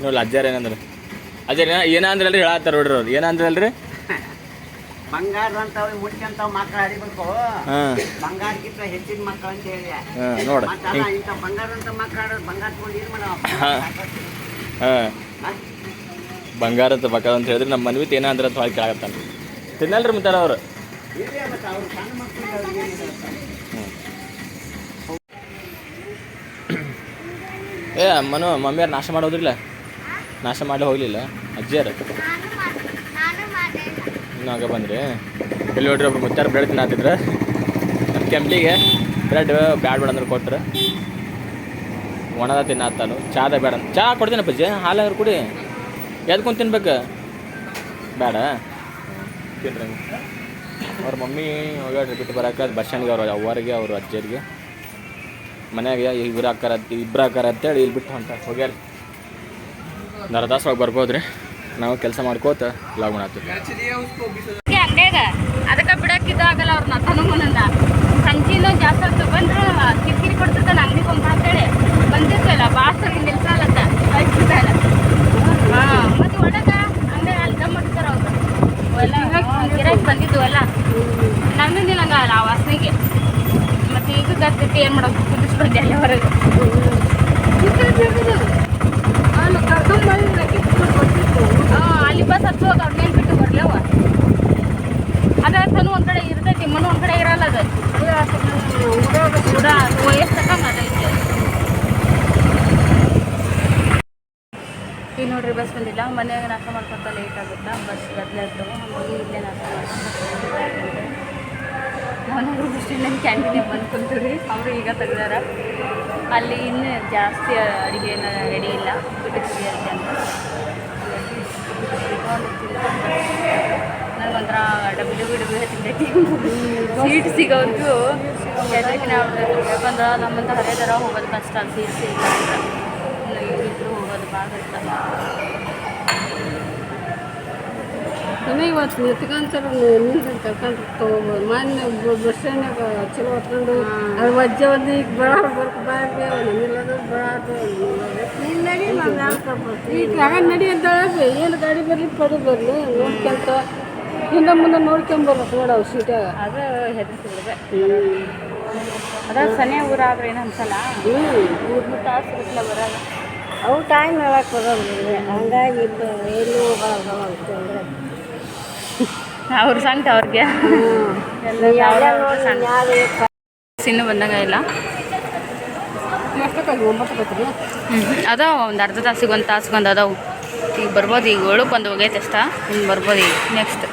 ನೋಡಿ ಅಜ್ಜಾರ ಏನಂದ್ರೆ. ಅಜ್ಜಾರ ಏನಂದ್ರೆ ಏನಂದ್ರಲ್ರಿ ಹೇಳತ್ತಾರ ನೋಡ್ರಿ ಅವ್ರು. ಏನಂದ್ರಲ್ರಿ ಬಂಗಾರ ಅಂತವ್ ಮುಟ್ಕಂತಾವ್ ಮಕ್ಕಳು ಬಂಗಾರಕ್ಕಿಂತ ಹೆಚ್ಚಿನ ಮಕ್ಕಳು ಅಂತ ಹೇಳಿ ನೋಡ. ಬಂಗಾರ ಅಂತ ಮಕ್ಕಳು ಬಂಗಾರ ತಗೊಂಡು ಏನು ಮಾಡೋ ಹಾಂ. ಹಾಂ ಬಂಗಾರ ಅಂತ ಹೇಳಿದ್ರೆ ನಮ್ಮ ಮನ್ವಿತ್ ಏನ ಅಂದ್ರೆ ಅಂತ ಹೊಳಗೆ ಕೇಳಾಗತ್ತಾನ ತಿನ್ನಲ್ರಿ ಮುತ್ತಾರ ಅವರು. ಏ, ಮನು ಮಮ್ಮಿಯಾರು ನಾಶ ಮಾಡೋದ್ರಿಲ್ಲ? ನಾಶ ಮಾಡಿ ಹೋಗ್ಲಿಲ್ಲ ಅಜ್ಜಿಯಾರ ಇನ್ನಾಗ ಬಂದ್ರಿ. ಇಲ್ಲಿ ನೋಡ್ರಿ ಒಬ್ರು ಮುತ್ತಾರ ಬೆಳೆ ತಿನ್ನತ್ತಿದ್ರ ನಮ್ಮ ಕೆಂಪ್ಲಿಗೆ ಬ್ರೆಡ್, ಬ್ಯಾಡ್ ಬೇಡ ಅಂದ್ರೆ ಕೊಟ್ರು. ಒಣದ ತಿನ್ನತ್ತಾನು ಚಾದ ಬೇಡ. ಚಹಾ ಚಾ ಕೊಡ್ತೀನಪ್ಪ ಅಜ್ಜಿ ಹಾಲಾಗ್ರು ಕುಡಿ. ಎದ್ಕೊಂಡು ತಿನ್ಬೇಕು. ಬೇಡ. ತಿನ್ರಿ. ಅವ್ರ ಮಮ್ಮಿ ಹೋಗ್ಯಾಡ್ರಿ ಬಿಟ್ಟು ಬರೋಕೆ ಬಸ್ ಸ್ಟ್ಯಾಂಡ್ಗೆ ಅವ್ರ ಅವ್ವರಿಗೆ ಅವ್ರ ಅಜ್ಜರಿಗೆ. ಮನೆಯಾಗೆ ಇಬ್ಬರು ಹಾಕಾರ ಇಬ್ಬರು ಹಾಕಾರ ಅಂತೇಳಿ ಇಲ್ಲಿ ಬಿಟ್ಟು ಹೊಂಟ ಹೋಗ್ಯಾರ ನರದಾಸ್ ಒಳಗೆ ಬರ್ಬೋದು ರೀ ನಾವು ಕೆಲಸ ಮಾಡ್ಕೋತ ಲಾಗ್ ಮಾಡ್ತೀವಿ ಅದಕ್ಕೆ ಬಿಡಕ್ಕೆ ಅವ್ರನ್ನ ತನಗೂ ಸಂಜಿನೂ ಜಾಸ್ತಿ ಬಂದ್ರೆ ಕಿರಿಕಿರಿ ಕೊಡ್ತಿರ್ತಾನೆ ಅಂಗಡಿ ಕೊಂಬ ಅಂತೇಳಿ. ಬಂದಿರ್ತಲ್ಲ ಬಾಸ್ ನಿಲ್ಸಲ್ಲತ್ತ ಕಳ್ಸಿರ್ತಾರ ಹಾಂ ಮತ್ತು ಒಳಗ ಅಂಗಡಿ ಅಲ್ಲಿ ದಮ್ ಮಾಡ್ತಾರ ಅವ್ರು. ಎಲ್ಲ ಗಿರಾಕಿ ಬಂದಿದ್ದು ಎಲ್ಲ. ಆ ವಾಸನೆಗೆ. ಮತ್ತು ಈಗ ಏನು ಮಾಡೋದು? ಕುದಿಸ್ಕೊಂಡೆ ಅಲ್ಲಿ ಹೊರಗೆ. ಅಲ್ಲಿ ಬಸ್ ಹತ್ತುವಾಗ ಅವ್ರ ಮೇಲೆ ಬಿಟ್ಟು ಬರ್ಲವ ಅದ ತನು ಒಂದ್ ಕಡೆ ಇರ್ತೈತಿ ಮನು ಒಂದ್ ಕಡೆ ಇರಲ್ಲ ಅದು. ಕೂಡ ಎಷ್ಟು ತಕ್ಕಂಗೆ ಅದೈತೆ ನೋಡ್ರಿ, ಬಸ್ ಬಂದಿಲ್ಲ. ಮನೆಯಾಗ ನಾಷ್ಟ ಮಾಡ್ಕೊತ ಲೇಟ್ ಆಗುತ್ತಾ? ಬಸ್ ಗದ್ದಲ ಇರ್ತವೆ ಹಾಗಾಗಿ ಇಲ್ಲೇ ನಾಷ್ಟ ಮಾಡ್ಕೊಂಡು ಬಸ್ ಇನ್ನೇನು ಕ್ಯಾಂಟೀನಿಗೆ ಬಂದು ಕುಂತೀವಿ ಅವರು ಈಗ ತೆಗ್ದಾರ. ಅಲ್ಲಿ ಇನ್ನೂ ಜಾಸ್ತಿ ಅಡುಗೆ ಏನು ರೆಡಿ ಇಲ್ಲ. ಬಿಟ್ಟು ಅಂತ. ನನಗೊಂಥರ ಡಬ್ಲ್ಯೂ ಡಬ್ಬಿ ಹತ್ತಿದ್ದೈತಿ ಸೀಟ್ ಸಿಗೋರ್ಗೂ ಯಾಕಂದ್ರೆ ನಮ್ಮಂತ ಹರಿಯದರ ಹೋಗೋದು ಕಷ್ಟ. ಸೀಟ್ ಸಿಗಲ್ಲ ಇವ್ರಿಬ್ರು ಹೋಗೋದು ಭಾಳ ಕಷ್ಟ ಇನ್ನು ಇವತ್ತು ನಿಂತ್ಕೊಂತಾರ ನಿಂತು ಕರ್ಕೊಂಡು ತೊಗೋಬೋದು ಮೊನ್ನೆ ಬಸ್ ಸ್ಟ್ಯಾಂಡ್ನಾಗ ಚಲೋ ಹೊತ್ಕೊಂಡು ಅದು ವಜ್ಜೆ ಒಂದು ಈಗ ಬರೋರು ಬರ್ಕ ಬಾರ್ಬಿ ನಮ್ಮಿಲ್ಲದು ಬರಾದು ನಡಿ ಈಗ ಆಗ ನಡಿ ಅಂತ ಹೇಳಿ ಏನು ಗಾಡಿ ಬರಲಿ ಪಡಿ ಬರಲಿ ನೋಡ್ಕೊಂತ ಹಿಂದೆ ಮುಂದೆ ನೋಡ್ಕೊಂಬರ್ಬೇಕು ನೋಡವು ಸೀಟಾಗ ಅದು ಹೆದರಿಸಿ ಬಿಡ್ದೆ ಅದ ಸನೇ ಊರಾದ್ರೆ ಏನು ಅನ್ಸಲ್ಲ? ಹ್ಞೂ ಮೂರು ತಾಸು ಬಿಟ್ಲ ಬರೋದು? ಅವು ಟೈಮ್ ಹೇಳಕ್ಕೆ ಬರೋದಿಲ್ಲ ಹಂಗಾಗಿ ಎಲ್ಲೂ ಹೋಗಲ್ಲ ಅಂತಂದ್ರೆ ಅವ್ರ ಸಂಟ ಅವ್ರಿಗೆ. ಸಿನ್ನು ಬಂದಾಗ ಇಲ್ಲ. ಅದ ಒಂದು ಅರ್ಧ ತಾಸಿಗೆ ಒಂದು ತಾಸಿಗೆ ಒಂದು ಅದಾವು ಈಗ ಬರ್ಬೋದು ಈಗ ಒಳಕ್ಕೆ ಒಂದು ಹೋಗೈತೆ ಅಷ್ಟ. ಇನ್ನು ಬರ್ಬೋದು ಈಗ ನೆಕ್ಸ್ಟ್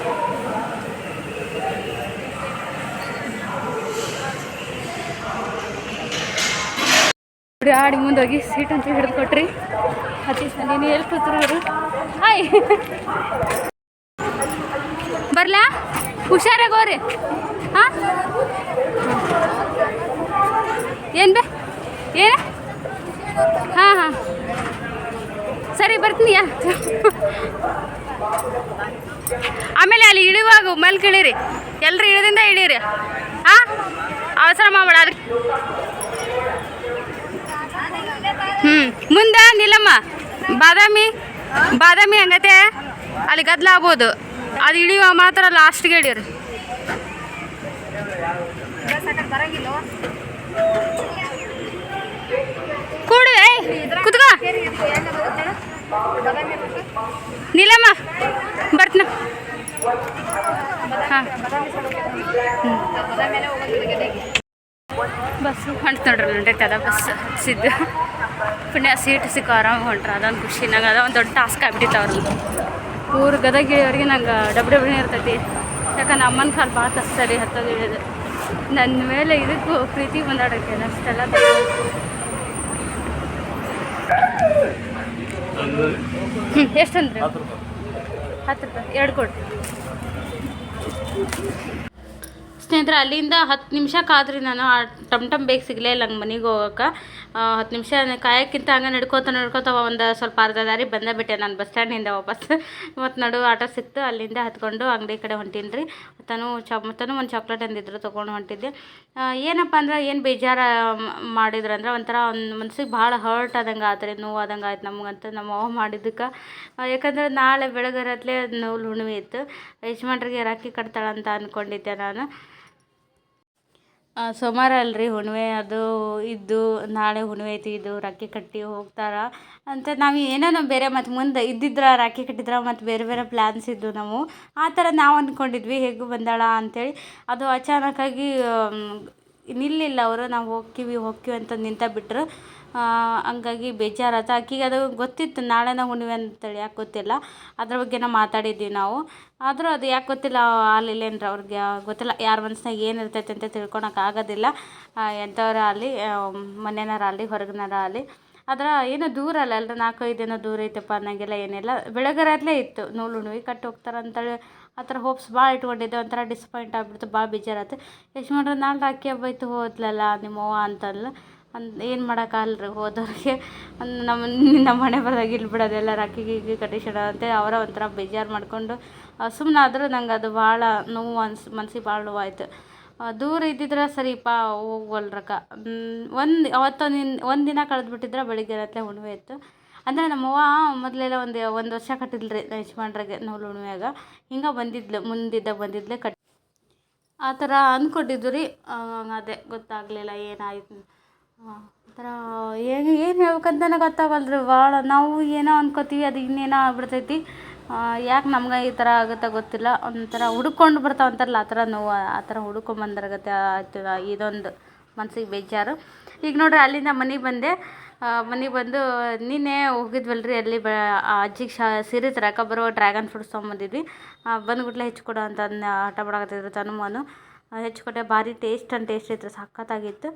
ಆಡಿ ಮುಂದೆ ಹೋಗಿ ಸೀಟ್ ಅಂತ ಹಿಡಿದು ಕೊಟ್ರಿ. ನೀನು ಎಲ್ಲಿ ಕೂತ್ರು ಅವರು. ಹಾಯ್ ಬರ್ಲಾ? ಹುಷಾರಾಗಿ ಹೋರಿ ಹಾಂ? ಏನು ಬೇ? ಏನ ಹಾಂ ಹಾಂ. ಸರಿ, ಬರ್ತೀನಿ. ಆಮೇಲೆ ಅಲ್ಲಿ ಇಳಿವಾಗ ಮಲ್ಕಿಳಿರಿ ಎಲ್ರು ಇಳಿದಿಂದ ಇಳೀರಿ ಹಾ? ಅವಸರ ಮಾಡಬೇಡ. ಅದಕ್ಕೆ ಹ್ಞೂ ಮುಂದೆ ನಿಲ್ಲಮ್ಮ ಬಾದಾಮಿ ಬಾದಾಮಿ ಹಂಗತೆ? ಅಲ್ಲಿ ಗದ್ಲ ಆಗ್ಬೋದು. ಅದು ಇಳಿಯುವ ಮಾತ್ರ ಲಾಸ್ಟ್ಗೆ ಇಳೀರಿ ಕೂಡು, ಏಯ್, ಕುತ್ಕೋ. ನಿಲ್ಲಮ್ಮ ಬಸ್ ಹಾಂ. ಬಸ್ಸು ನೋಡ್ರಿ ಹೊಂಟೈತೆ ಅದ ಬಸ್, ಸಿದ್ದು. ಪುಣ್ಯ ಸೀಟ್ ಸಿಕ್ಕು ಆರಾಮಾಗಿ ಹೊಂಟ್ರೆ. ಅದೊಂದು ಖುಷಿ. ನಂಗೆ ಅದೊಂದು ದೊಡ್ಡ ಟಾಸ್ಕ್ ಆಗ್ಬಿಟ್ಟಿತ್ತು ಅವ್ರಿಗೆ ಊರು ಗದಗ ಇಳಿಯೋರಿಗೆ ನಂಗೆ ಡಬ್ ಡಬ್ನೇ ಇರ್ತೈತಿ. ಯಾಕಂದ್ರೆ ಅಮ್ಮನ ಕಾಲು ಭಾಳ ಕಷ್ಟ ಹತ್ತೋದು ಇಳಿಯೋದು. ನನ್ನ ಮೇಲೆ ಇದಕ್ಕೂ ಪ್ರೀತಿ ಬಂದಾಡೋಕ್ಕೆ ಅಷ್ಟೆಲ್ಲ ಎಷ್ಟಂದ್ರೆ? ಹತ್ತು ರೂಪಾಯಿ. ಎರಡು ಕೊಡಿ. ಸ್ನೇಹಿತರೆ, ಅಲ್ಲಿಂದ ಹತ್ತು ನಿಮಿಷ ಕಾದ್ರಿ ನಾನು ಆ ಟಮ್ ಟಮ್ ಬೇಗ ಸಿಗಲೇ ಇಲ್ಲ, ನಂಗೆ ಮನೆಗೆ ಹೋಗೋಕೆ ಹತ್ತು ನಿಮಿಷ ಕಾಯಕ್ಕಿಂತ ಹಂಗೆ ನಡ್ಕೋತ ನಡ್ಕೋತ ಒಂದು ಸ್ವಲ್ಪ ಅರ್ಧ ದಾರಿ ಬಂದೇ ಬಿಟ್ಟೆ ನಾನು ಬಸ್ ಸ್ಟ್ಯಾಂಡಿಂದ ವಾಪಸ್. ಮತ್ತು ನಡು ಆಟೋ ಸಿಕ್ತು, ಅಲ್ಲಿಂದ ಹತ್ಕೊಂಡು ಅಂಗಡಿ ಕಡೆ ಹೊಂಟೀನಿ ರೀ ತನು ಚಾ ತನು ಒಂದು ಚಾಕ್ಲೇಟ್ ಅಂದಿದ್ರು ತೊಗೊಂಡು ಹೊಂಟಿದ್ದೆ. ಏನಪ್ಪ ಅಂದ್ರೆ ಏನು ಬೇಜಾರು ಮಾಡಿದ್ರು ಅಂದ್ರೆ ಒಂಥರ ಒಂದು ಮನ್ಸಿಗೆ ಭಾಳ ಹರ್ಟ್ ಆದಂಗೆ ಆತ್ರಿ ನೋವು ಆದಂಗೆ ಆಯ್ತು ನಮಗಂತ ನಮ್ಮ ಅವ್ ಮಾಡಿದ್ದಕ್ಕೆ. ಯಾಕಂದ್ರೆ ನಾಳೆ ಬೆಳಗರತ್ಲೆ ನೋವು ಹುಣ್ಣಿಮೆ ಇತ್ತು. ಯಜಮಾನ್ರಿಗೆ ರಾಖಿ ಕಟ್ತಾಳಂತ ಅಂದ್ಕೊಂಡಿದ್ದೆ ನಾನು. ಸೋಮವಾರ ಅಲ್ರಿ ಹುಣ್ಣಿಮೆ, ಅದು ಇದ್ದು ನಾಳೆ ಹುಣ್ಣಿಮೆ ಐತಿ, ಇದು ರಾಖಿ ಕಟ್ಟಿ ಹೋಗ್ತಾರೆ. ಅಂತ ನಾವು ಏನೋ ಬೇರೆ ಮತ್ತು ಮುಂದೆ ಇದ್ದಿದ್ರೆ, ರಾಖಿ ಕಟ್ಟಿದ್ರೆ ಮತ್ತು ಬೇರೆ ಬೇರೆ ಪ್ಲ್ಯಾನ್ಸ್ ಇದ್ದು ನಾವು ಆ ಥರ ನಾವು ಅಂದ್ಕೊಂಡಿದ್ವಿ ಹೇಗೂ ಬಂದಾಳ ಅಂಥೇಳಿ ಅದು ಅಚಾನಕ್ಕಾಗಿ ನಿಲ್ಲಿಲ್ಲ ಅವರು, ನಾವು ಹೋಗ್ತೀವಿ ಹೋಕ್ಕಿವಿ ಅಂತ ನಿಂತ ಬಿಟ್ರು. ಹಂಗಾಗಿ ಬೇಜಾರಾಯ್ತು. ಆಕಿಗೆ ಅದು ಗೊತ್ತಿತ್ತು ನಾಳೆನ ಹುಣ್ಣಿಮೆ ಅಂತೇಳಿ, ಯಾಕೆ ಗೊತ್ತಿಲ್ಲ. ಅದ್ರ ಬಗ್ಗೆನ ಮಾತಾಡಿದ್ವಿ ನಾವು. ಆದರೂ ಅದು ಯಾಕೆ ಗೊತ್ತಿಲ್ಲ ಆಲಿಲ್ಲೇನ್ರಿ ಅವ್ರಿಗೆ ಗೊತ್ತಿಲ್ಲ. ಯಾರ ಮನ್ಸ್ನಾಗ ಏನು ಇರ್ತೈತೆ ಅಂತ ತಿಳ್ಕೊಳಕ್ಕೆ ಆಗೋದಿಲ್ಲ. ಎಂಥವ್ರು ಆಗಲಿ ಮನೆನಾರ ಆಗಲಿ ಹೊರಗಿನಾರ ಆಗಲಿ ಆದ್ರೆ ಏನೋ ದೂರ ಅಲ್ಲ ಅಲ್ರಿ ನಾಲ್ಕೈದು ದಿನ ದೂರ ಐತಪ್ಪ ಅನ್ನಂಗೆಲ್ಲ, ಏನಿಲ್ಲ. ಬೆಳಗರಲ್ಲೇ ಇತ್ತು, ನೂಲು ಹುಣ್ಣಿ ಕಟ್ಟಿ ಹೋಗ್ತಾರೆ ಅಂತೇಳಿ. ಆ ಥರ ಹೋಪ್ಸ್ ಭಾಳ ಇಟ್ಕೊಂಡಿದ್ದೆ, ಒಂಥರ ಡಿಸಪಾಯಿಂಟ್ ಆಗ್ಬಿಡ್ತು, ಭಾಳ ಬೇಜಾರಾಯ್ತು. ಎಷ್ಟು ಮಾಡ್ರೆ ನಾಳೆ ರಾಖಿ ಹಬ್ಬ ಇತ್ತು, ಹೋದ್ಲಲ್ಲ ನಿಮ್ಮವ್ವ ಅಂತಲ್ಲ ಅಂದ್ ಏನು ಮಾಡೋಕ್ಕಾಗಲ್ರಿ ಹೋದವ್ರಿಗೆ. ನಮ್ಮ ನಮ್ಮ ಮನೆ ಬರ್ದಾಗ ಇಲ್ಲಿ ಬಿಡೋದೆಲ್ಲ ರಾಕಿ ಗೀಕಿ ಕಟ್ಟಿಸೋಣ ಅಂತೇಳಿ ಅವರ ಒಂಥರ ಬೇಜಾರು ಮಾಡಿಕೊಂಡು ಸುಮ್ಮನೆ ಆದರೂ ನಂಗೆ ಅದು ಭಾಳ ನೋವು ಅನ್ಸ್, ಮನ್ಸಿಗೆ ಭಾಳ ನೋವಾಯ್ತು ದೂರ ಇದ್ದಿದ್ರೆ ಸರಿಪ ಹೋಗ್ವಲ್ರಕ್ಕ ಒಂದು, ಅವತ್ತೊಂದು ಒಂದು ದಿನ ಕಳೆದ್ಬಿಟ್ಟಿದ್ರೆ ಬೆಳಿಗ್ಗೆ ರಾತ್ರಿ ಹುಣ್ಣಿಮೆ ಇತ್ತು ಅಂದರೆ ನಮ್ಮವ್ವ ಮೊದಲೆಲ್ಲ ಒಂದು ಒಂದು ವರ್ಷ ಕಟ್ಟಿದ್ಲು ರೀ, ಯಜಮಾನ್ರಿಗೆ ನೂಲು ಹುಣ್ಣಿಮೆಯಾಗ. ಹಿಂಗೆ ಬಂದಿದ್ಲು, ಮುಂದಿದ್ದ ಬಂದಿದ್ಲೆ ಕಟ್ ಆ, ಥರ ಅಂದ್ಕೊಂಡಿದ್ದು ರೀ. ಅದೇ, ಗೊತ್ತಾಗಲಿಲ್ಲ ಏನಾಯ್ತು. ಆ ಥರ ಏನು ಏನು ಹೇಳ್ಬೇಕಂತನೇ ಗೊತ್ತಾಗಲ್ರಿ ಭಾಳ ನಾವು ಏನೋ ಅಂದ್ಕೋತೀವಿ ಅದು ಇನ್ನೇನೋ ಆಗ್ಬಿಡ್ತೈತಿ. ಯಾಕೆ ನಮ್ಗೆ ಈ ಥರ ಆಗುತ್ತೆ ಗೊತ್ತಿಲ್ಲ. ಒಂಥರ ಹುಡುಕೊಂಡು ಬರ್ತಾವೆ ಅಂತಾರಲ್ಲ ಆ ಥರ ನೋವು, ಆ ಥರ ಹುಡ್ಕೊಂಬಂದಿರಗತ್ತೆ ಆಯ್ತು ಇದೊಂದು ಮನ್ಸಿಗೆ ಬೇಜಾರು. ಈಗ ನೋಡ್ರಿ, ಅಲ್ಲಿಂದ ಮನೆಗೆ ಬಂದೆ. ಮನೆಗೆ ಬಂದು ನಿನ್ನೆ ಹೋಗಿದ್ವಲ್ರಿ, ಅಲ್ಲಿ ಬ ಅಜ್ಜಿಗೆ ಶಾ, ಸೀರೆ ತರಕ ಬರೋ ಡ್ರ್ಯಾಗನ್ ಫ್ರೂಟ್ಸ್ ತೊಗೊಂಬಂದಿದ್ವಿ. ಬಂದ್ಬಿಟ್ಲೆ ಹೆಚ್ಚಿಕೊಡು ಅಂತ ಆಟ ಮಾಡಕತ್ತಿದ್ರು ತನುಮಾನು. ಹೆಚ್ಚು ಭಾರಿ ಟೇಸ್ಟ್ ಅಂಡ್ ಟೇಸ್ಟ್ ಇತ್ತು ಸಖತ್ತಾಗಿತ್ತು.